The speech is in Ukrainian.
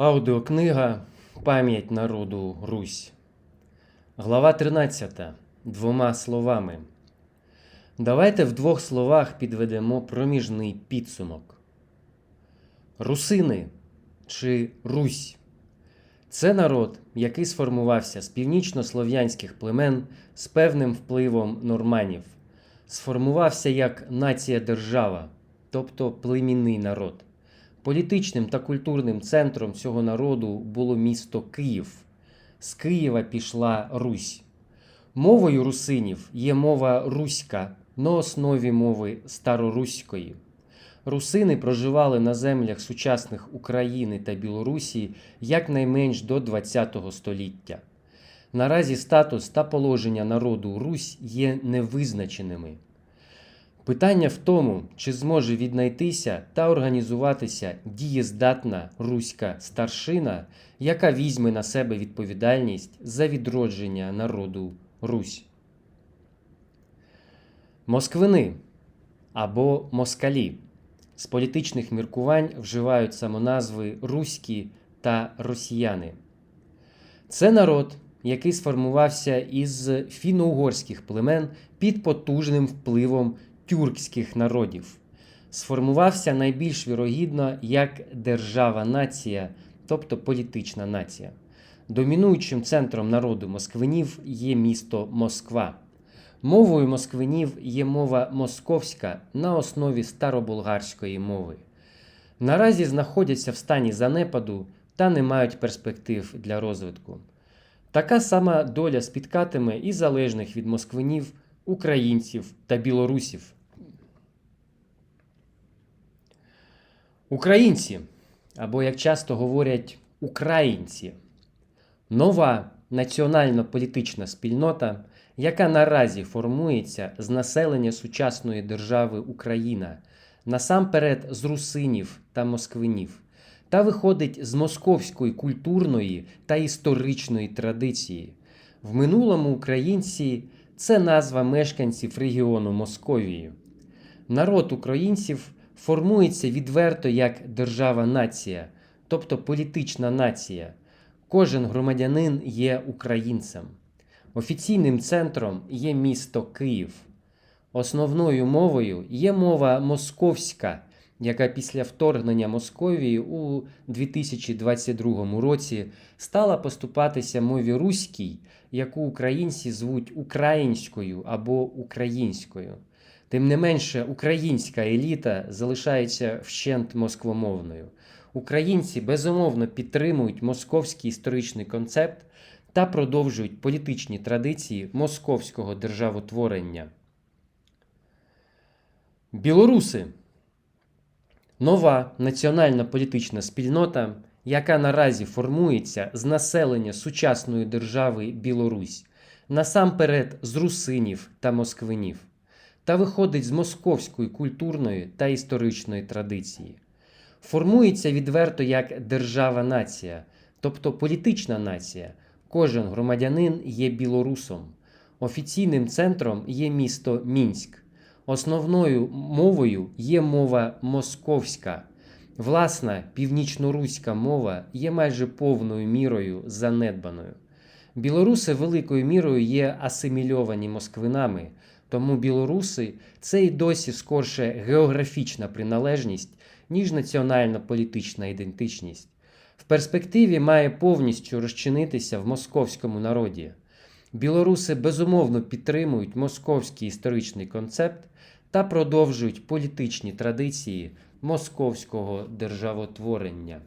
Аудіокнига Пам'ять народу Русь. Глава 13. Двома словами. Давайте в двох словах підведемо проміжний підсумок. Русини чи Русь це народ, який сформувався з північнослов'янських племен з певним впливом норманів, сформувався як нація-держава, тобто племінний народ. Політичним та культурним центром цього народу було місто Київ. З Києва пішла Русь. Мовою русинів є мова руська на основі мови староруської. Русини проживали на землях сучасних України та Білорусі якнайменш до ХХ століття. Наразі статус та положення народу Русь є невизначеними. Питання в тому, чи зможе віднайтися та організуватися дієздатна руська старшина, яка візьме на себе відповідальність за відродження народу Русь. Москвини або москалі з політичних міркувань вживають самоназви руські та росіяни. Це народ, який сформувався із фіно-угорських племен під потужним впливом тюркських народів. Сформувався найбільш вірогідно як держава-нація, тобто політична нація. Домінуючим центром народу москвинів є місто Москва. Мовою москвинів є мова московська на основі старобулгарської мови. Наразі знаходяться в стані занепаду та не мають перспектив для розвитку. Така сама доля спіткатиме і залежних від москвинів, українців та білорусів. Українці, або як часто говорять, українці нова національно-політична спільнота, яка наразі формується з населення сучасної держави Україна, насамперед з русинів та москвинів, та виходить з московської культурної та історичної традиції. В минулому українці це назва мешканців регіону Московії. Народ українців формується відверто як держава-нація, тобто політична нація. Кожен громадянин є українцем. Офіційним центром є місто Київ. Основною мовою є мова московська, яка після вторгнення Московії у 2022 році стала поступатися мові руській, яку українці звуть українською або українською. Тим не менше, українська еліта залишається вщент москвомовною. Українці безумовно підтримують московський історичний концепт та продовжують політичні традиції московського державотворення. Білоруси нова національна політична спільнота, яка наразі формується з населення сучасної держави Білорусь, насамперед з русинів та москвинів, та виходить з московської культурної та історичної традиції. Формується відверто як держава-нація, тобто політична нація. Кожен громадянин є білорусом. Офіційним центром є місто Мінськ. Основною мовою є мова московська. Власна північноруська мова є майже повною мірою занедбаною. Білоруси великою мірою є асимільовані москвинами, тому білоруси це й досі скорше географічна приналежність, ніж національна політична ідентичність. В перспективі має повністю розчинитися в московському народі. Білоруси безумовно підтримують московський історичний концепт та продовжують політичні традиції московського державотворення.